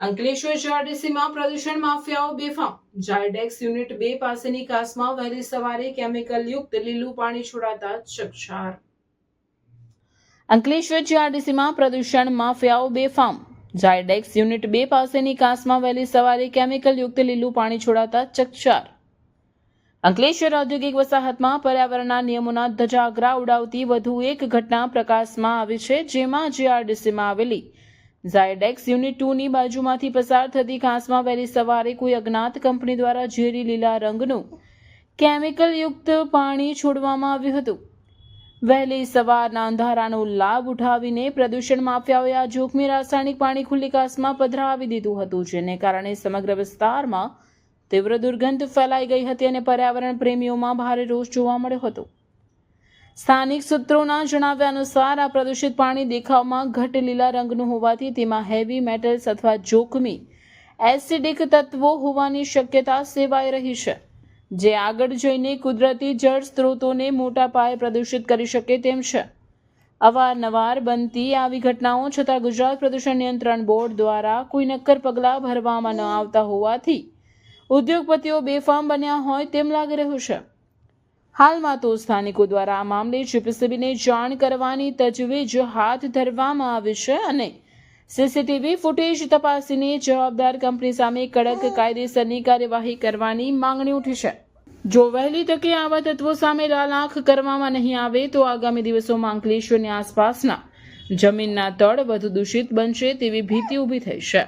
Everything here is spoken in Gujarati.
અંકલેશ્વર જીઆરડીસીમાં પ્રદૂષણ માફિયાઓ બેફામ. જાયડેક્સ યુનિટ બે પાસેની કાસમાં વહેલી સવારે કેમિકલ યુક્ત લીલું પાણી છોડાતા ચકચાર. અંકલેશ્વર જીઆરડીસીમાં પ્રદૂષણ માફિયાઓ બેફામ. જાયડેક્સ યુનિટ બે પાસેની કાસમાં વહેલી સવારે કેમિકલ યુક્ત લીલું પાણી છોડાતા ચકચાર. અંકલેશ્વર ઔદ્યોગિક વસાહતમાં પર્યાવરણના નિયમોના ધજાગરા ઉડાવતી વધુ એક ઘટના પ્રકાશમાં આવી છે, જેમાં જીઆરડીસીમાં આવેલી ઝાયડેક્સ યુનિટ ટુની બાજુમાંથી પસાર થતી ઘાસમાં વહેલી સવારે કોઈ અજ્ઞાત કંપની દ્વારા ઝેરી લીલા રંગનું કેમિકલ યુક્ત પાણી છોડવામાં આવ્યું હતું. વહેલી સવારના અંધારાનો લાભ ઉઠાવીને પ્રદૂષણ માફિયાઓએ આ જોખમી રાસાયણિક પાણી ખુલ્લી કાસમાં પધરાવી દીધું હતું, જેને કારણે સમગ્ર વિસ્તારમાં તીવ્ર દુર્ગંધ ફેલાઈ ગઈ હતી અને પર્યાવરણ પ્રેમીઓમાં ભારે રોષ જોવા મળ્યો હતો. સ્થાનિક સૂત્રોના જણાવ્યા અનુસાર, આ પ્રદૂષિત પાણી દેખાવમાં ઘટ લીલા રંગનું હોવાથી તેમાં હેવી મેટલ્સ અથવા જોખમી એસિડિક તત્વો હોવાની શક્યતા સેવાઈ રહી છે. જે આગળ જઈને કુદરતી જળ સ્ત્રોતોને મોટા પાયે પ્રદૂષિત કરી શકે તેમ છે. અવારનવાર બનતી આવી ઘટનાઓ છતાં ગુજરાત પ્રદૂષણ નિયંત્રણ બોર્ડ દ્વારા કોઈ નક્કર પગલાં ભરવામાં ન આવતા હોવાથી ઉદ્યોગપતિઓ બેફામ બન્યા હોય તેમ લાગી રહ્યું છે. હાલમાં તો સ્થાનિકો દ્વારા આ મામલે જીપીસીબીને જાણ કરવાની તજવીજ હાથ ધરવામાં આવી છે અને સીસીટીવી ફૂટેજ તપાસીને જવાબદાર કંપની સામે કડક કાયદેસરની કાર્યવાહી કરવાની માંગણી ઉઠી છે. જો વહેલી તકે આવા તત્વો સામે લાલ આંખ કરવામાં નહીં આવે તો આગામી દિવસોમાં અંકલેશ્વરની આસપાસના જમીનના તળ વધુ દૂષિત બનશે તેવી ભીતિ ઊભી થઈ છે.